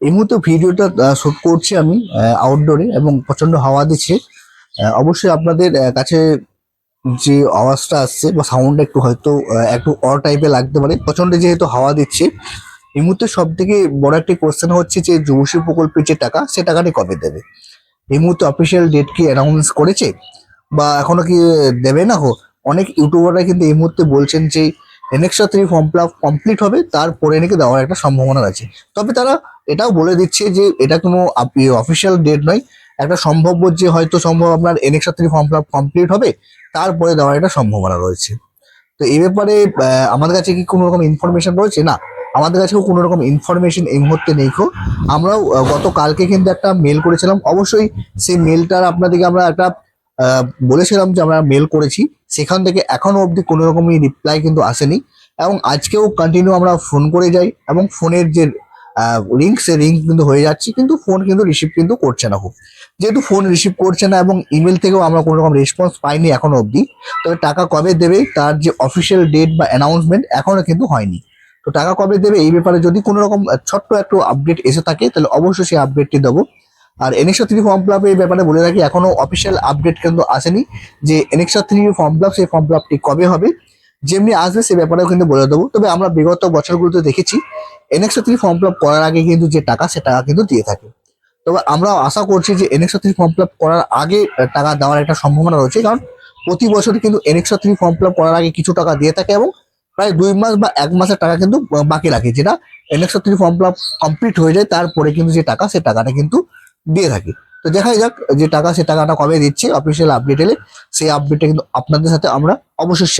এই মুহূর্তে ভিডিওটা শুট করছি আমি আউটডোরে এবং প্রচণ্ড হাওয়া দিচ্ছে। অবশ্যই আপনাদের কাছে যে আওয়াজটা আসছে বা সাউন্ডটা একটু হয়তো একটু অ টাইপের লাগতে পারে। প্রচণ্ড যেহেতু হাওয়া দিচ্ছে, এই মুহূর্তে সব থেকে বড় একটি কোশ্চেন হচ্ছে যে যুবশ্রী প্রকল্পের যে টাকা, সে টাকাটি কবে দেবে? এই মুহূর্তে অফিসিয়াল ডেট কি অ্যানাউন্স করেছে? বা এখনও কি দেবে না হো? অনেক ইউটিউবাররা কিন্তু এই মুহূর্তে বলছেন যে annexure three form fill complete হবে, তারপরে নাকি দেওয়ার একটা সম্ভাবনা আছে। তবে তারা এটাও বলে দিচ্ছে যে এটা কোনো অফিসিয়াল ডেট নয়। একটা সম্ভাব্য যে হয়তো সম্ভব আপনার annexure three form fill complete হবে, তারপরে দেওয়ার একটা সম্ভাবনা রয়েছে। তো এই ব্যাপারে আমাদের কাছে কি কোনো রকম ইনফরমেশন রয়েছে? না, আমাদের কাছেও কোনো রকম ইনফরমেশন এই মুহূর্তে নেই খো আমরাও গতকালকে কিন্তু একটা মেল করেছিলাম। অবশ্যই সেই মেলটার আপনাদেরকে আমরা একটা বলেছিলাম যে আমরা মেল করেছি। সেখান থেকে এখনও অবধি কোনো রকমই রিপ্লাই কিন্তু আসেনি। এবং আজকেও কন্টিনিউ আমরা ফোন করে যাই এবং ফোনের যে রিং সে রিং কিন্তু হয়ে যাচ্ছে, কিন্তু ফোন কিন্তু রিসিভ কিন্তু করছে না খুব। যেহেতু ফোন রিসিভ করছে না এবং ইমেল থেকেও আমরা কোনো রকম রেসপন্স পাইনি এখনও অবধি, তবে টাকা কবে দেবে তার যে অফিসিয়াল ডেট বা অ্যানাউন্সমেন্ট এখনও কিন্তু হয়নি। তো টাকা কবে দেবে এই ব্যাপারে যদি কোনো রকম ছোট্ট একটু আপডেট এসে থাকে, তাহলে অবশ্যই সেই আপডেটটি দেবো। আর এনএক্সা থ্রি ফর্ম ফিল এই ব্যাপারে বলে রাখি, এখনও অফিসিয়াল আপডেট কিন্তু আসেনি। যে এনএক্সা থ্রি ফর্ম ফিল সেই ফর্ম ফিল কবে হবে যেমনি আসবে সে ব্যাপারেও কিন্তু বলে দেবো। তবে আমরা বিগত বছরগুলোতে দেখেছি এনএক্সা থ্রি ফর্ম ফিল করার আগে কিন্তু যে টাকা, সে টাকা কিন্তু দিয়ে থাকে। তবে আমরা আশা করছি যে এনএক্সা থ্রি ফর্ম ফিল করার আগে টাকা দেওয়ার একটা সম্ভাবনা রয়েছে। কারণ প্রতি বছর কিন্তু এনএক্সা থ্রি ফর্ম ফিল করার আগে কিছু টাকা দিয়ে থাকে এবং প্রায় দুই মাস বা এক মাসের টাকা কিন্তু বাকি রাখে, যেটা annexure three form fill complete হয়ে যায়, তারপরে কিন্তু যে টাকা, সে টাকাটা কিন্তু দিয়ে থাকে। তো দেখাই যাক যে টাকা, সে টাকাটা কবে দিচ্ছে। অফিসিয়াল আপডেট এলে সেই আপডেটটা কিন্তু আপনাদের সাথে আমরা অবশ্যই